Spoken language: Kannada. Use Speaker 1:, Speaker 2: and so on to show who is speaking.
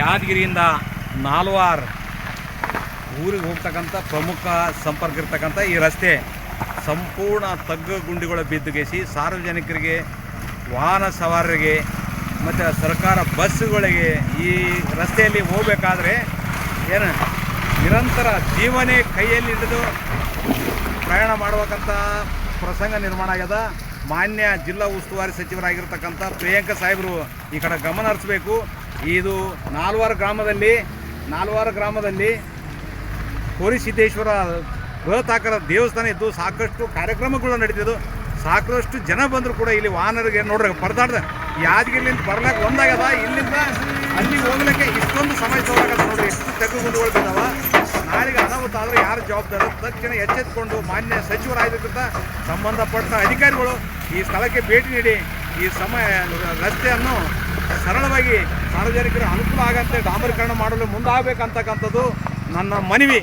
Speaker 1: ಯಾದಗಿರಿಯಿಂದ ನಾಲ್ವಾರ್ ಊರಿಗೆ ಹೋಗ್ತಕ್ಕಂಥ ಪ್ರಮುಖ ಸಂಪರ್ಕ ಇರ್ತಕ್ಕಂಥ ಈ ರಸ್ತೆ ಸಂಪೂರ್ಣ ತಗ್ಗು ಗುಂಡಿಗಳ ಬಿದ್ದುಗೆಸಿ ಸಾರ್ವಜನಿಕರಿಗೆ, ವಾಹನ ಸವಾರರಿಗೆ ಮತ್ತು ಸರ್ಕಾರ ಬಸ್ಸುಗಳಿಗೆ ಈ ರಸ್ತೆಯಲ್ಲಿ ಹೋಗಬೇಕಾದ್ರೆ ಏನು ನಿರಂತರ ಜೀವನೇ ಕೈಯಲ್ಲಿ ಹಿಡಿದು ಪ್ರಯಾಣ ಮಾಡಬೇಕಂತ ಪ್ರಸಂಗ ನಿರ್ಮಾಣ ಆಗ್ಯದ. ಮಾನ್ಯ ಜಿಲ್ಲಾ ಉಸ್ತುವಾರಿ ಸಚಿವರಾಗಿರ್ತಕ್ಕಂಥ ಪ್ರಿಯಾಂಕ ಸಾಹೇಬರು ಈ ಕಡೆ ಗಮನ ಹರಿಸ್ಬೇಕು. ಇದು ನಾಲ್ವಾರು ಗ್ರಾಮದಲ್ಲಿ ನಾಲ್ವಾರು ಗ್ರಾಮದಲ್ಲಿ ಕೋರಿಸಿದ್ದೇಶ್ವರ ಬೃಹತಾಕರ ದೇವಸ್ಥಾನ ಇದ್ದು ಸಾಕಷ್ಟು ಕಾರ್ಯಕ್ರಮಗಳು ನಡೀತಿದ್ದು. ಸಾಕಷ್ಟು ಜನ ಬಂದರೂ ಕೂಡ ಇಲ್ಲಿ ವಾಹನರಿಗೆ ನೋಡ್ರಿ, ಪರದಾಡ್ದ. ಯಾದಗಿರಿಲಿಂದ ಬರ್ಲಾಕ ಒಂದಾಗದ ಇಲ್ಲಿಂದ ಅಲ್ಲಿ ಹೋಗ್ಲಿಕ್ಕೆ ಇಷ್ಟೊಂದು ಸಮಯ ತಗೋಲಾಗದ ನೋಡ್ರಿ ಎಷ್ಟು ತೆಗೆದುಕೊಂಡು ನಾಳೆಗೆ ಅನಾಹುತ ಆದರೆ ಯಾರು ಜವಾಬ್ದಾರ? ತಕ್ಷಣ ಎಚ್ಚೆತ್ತುಕೊಂಡು ಮಾನ್ಯ ಸಚಿವರಾಗಿರ್ತಕ್ಕಂಥ ಸಂಬಂಧಪಟ್ಟ ಅಧಿಕಾರಿಗಳು ಈ ಸ್ಥಳಕ್ಕೆ ಭೇಟಿ ನೀಡಿ ಈ ಸಮಯ ರಸ್ತೆಯನ್ನು ಸರಳವಾಗಿ ಸಾರ್ವಜನಿಕರ ಅನುಕೂಲ ಆಗಂತೆ ಡಾಂಬರೀಕರಣ ಮಾಡಲು ಮುಂದಾಗಬೇಕಂತಕ್ಕಂಥದ್ದು ನನ್ನ ಮನವಿ.